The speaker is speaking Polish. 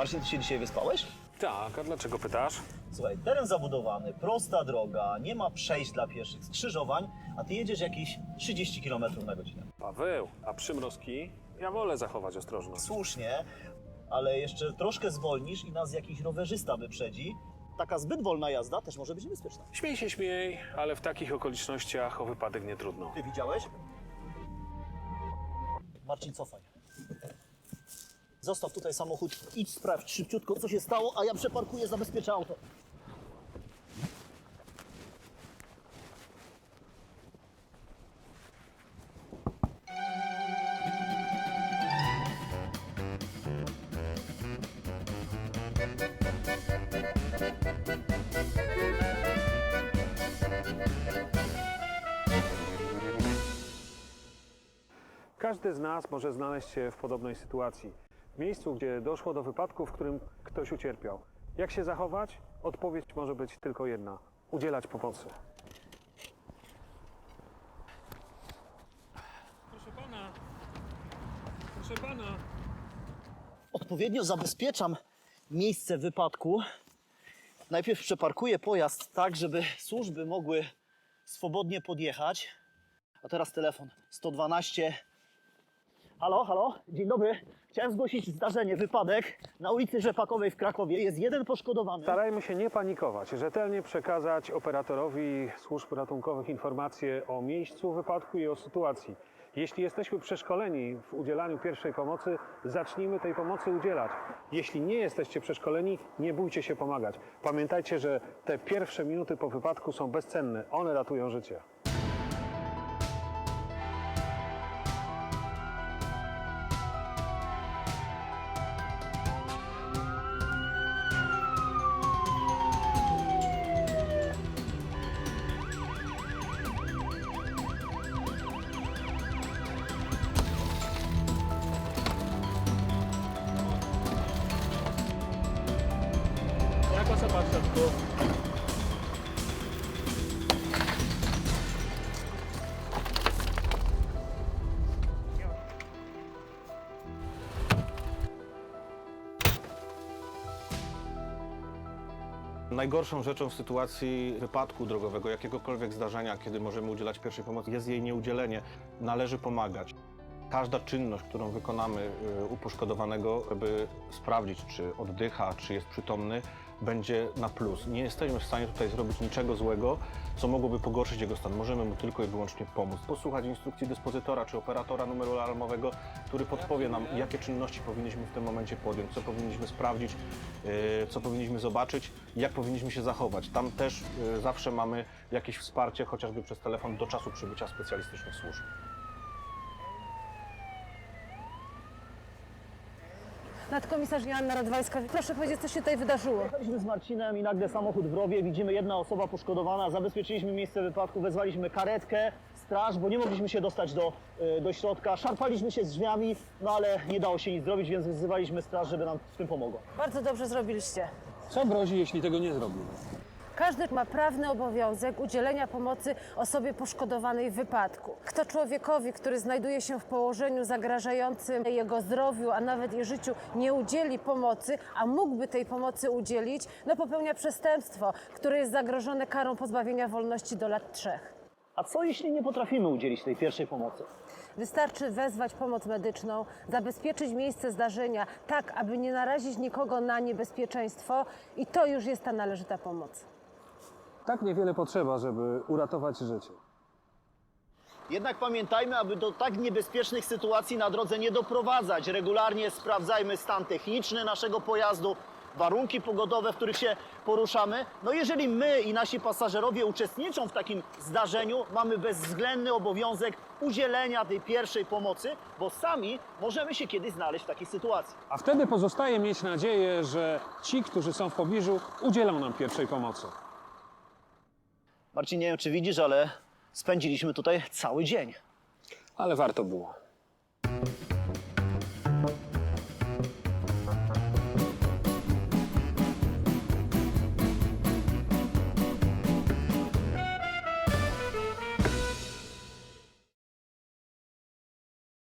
Marcin, ty się dzisiaj wyspałeś? Tak, a dlaczego pytasz? Słuchaj, teren zabudowany, prosta droga, nie ma przejść dla pieszych, skrzyżowań, a ty jedziesz jakieś 30 km na godzinę. Paweł, a przymrozki? Ja wolę zachować ostrożność. Słusznie, ale jeszcze troszkę zwolnisz i nas jakiś rowerzysta wyprzedzi. Taka zbyt wolna jazda też może być niebezpieczna. Śmiej się śmiej, ale w takich okolicznościach o wypadek nie trudno. Ty widziałeś? Marcin, cofaj. Zostaw tutaj samochód, idź sprawdź szybciutko, co się stało, a ja przeparkuję, zabezpieczę auto. Każdy z nas może znaleźć się w podobnej sytuacji. Miejscu, gdzie doszło do wypadku, w którym ktoś ucierpiał. Jak się zachować? Odpowiedź może być tylko jedna. Udzielać pomocy. Proszę pana. Proszę pana. Odpowiednio zabezpieczam miejsce wypadku. Najpierw przeparkuję pojazd tak, żeby służby mogły swobodnie podjechać. A teraz telefon 112. Halo, halo, dzień dobry. Chciałem zgłosić zdarzenie, wypadek na ulicy Rzepakowej w Krakowie. Jest jeden poszkodowany. Starajmy się nie panikować, rzetelnie przekazać operatorowi służb ratunkowych informacje o miejscu wypadku i o sytuacji. Jeśli jesteśmy przeszkoleni w udzielaniu pierwszej pomocy, zacznijmy tej pomocy udzielać. Jeśli nie jesteście przeszkoleni, nie bójcie się pomagać. Pamiętajcie, że te pierwsze minuty po wypadku są bezcenne. One ratują życie. Najgorszą rzeczą w sytuacji wypadku drogowego, jakiegokolwiek zdarzenia, kiedy możemy udzielać pierwszej pomocy, jest jej nieudzielenie. Należy pomagać. Każda czynność, którą wykonamy y, u poszkodowanego, żeby sprawdzić, czy oddycha, czy jest przytomny, będzie na plus. Nie jesteśmy w stanie tutaj zrobić niczego złego, co mogłoby pogorszyć jego stan. Możemy mu tylko i wyłącznie pomóc. Posłuchać instrukcji dyspozytora czy operatora numeru alarmowego, który podpowie nam, jakie czynności powinniśmy w tym momencie podjąć, co powinniśmy sprawdzić, y, co powinniśmy zobaczyć, jak powinniśmy się zachować. Tam też y, zawsze mamy jakieś wsparcie, chociażby przez telefon do czasu przybycia specjalistycznych służb. Nadkomisarz Joanna Radwańska, proszę powiedzieć, co się tutaj wydarzyło. Jechaliśmy z Marcinem i nagle samochód w rowie, widzimy jedna osoba poszkodowana, zabezpieczyliśmy miejsce wypadku, wezwaliśmy karetkę, straż, bo nie mogliśmy się dostać do, y, do środka, szarpaliśmy się z drzwiami, no ale nie dało się nic zrobić, więc wzywaliśmy straż, żeby nam w tym pomogła. Bardzo dobrze zrobiliście. Co grozi, jeśli tego nie zrobił? Każdy ma prawny obowiązek udzielenia pomocy osobie poszkodowanej w wypadku. Kto człowiekowi, który znajduje się w położeniu zagrażającym jego zdrowiu, a nawet i życiu, nie udzieli pomocy, a mógłby tej pomocy udzielić, no popełnia przestępstwo, które jest zagrożone karą pozbawienia wolności do lat trzech. A co jeśli nie potrafimy udzielić tej pierwszej pomocy? Wystarczy wezwać pomoc medyczną, zabezpieczyć miejsce zdarzenia tak, aby nie narazić nikogo na niebezpieczeństwo i to już jest ta należyta pomoc. Tak niewiele potrzeba, żeby uratować życie. Jednak pamiętajmy, aby do tak niebezpiecznych sytuacji na drodze nie doprowadzać. Regularnie sprawdzajmy stan techniczny naszego pojazdu, warunki pogodowe, w których się poruszamy. No jeżeli my i nasi pasażerowie uczestniczą w takim zdarzeniu, mamy bezwzględny obowiązek udzielenia tej pierwszej pomocy, bo sami możemy się kiedyś znaleźć w takiej sytuacji. A wtedy pozostaje mieć nadzieję, że ci, którzy są w pobliżu, udzielą nam pierwszej pomocy. Marcin, nie wiem czy widzisz, ale spędziliśmy tutaj cały dzień. Ale warto było.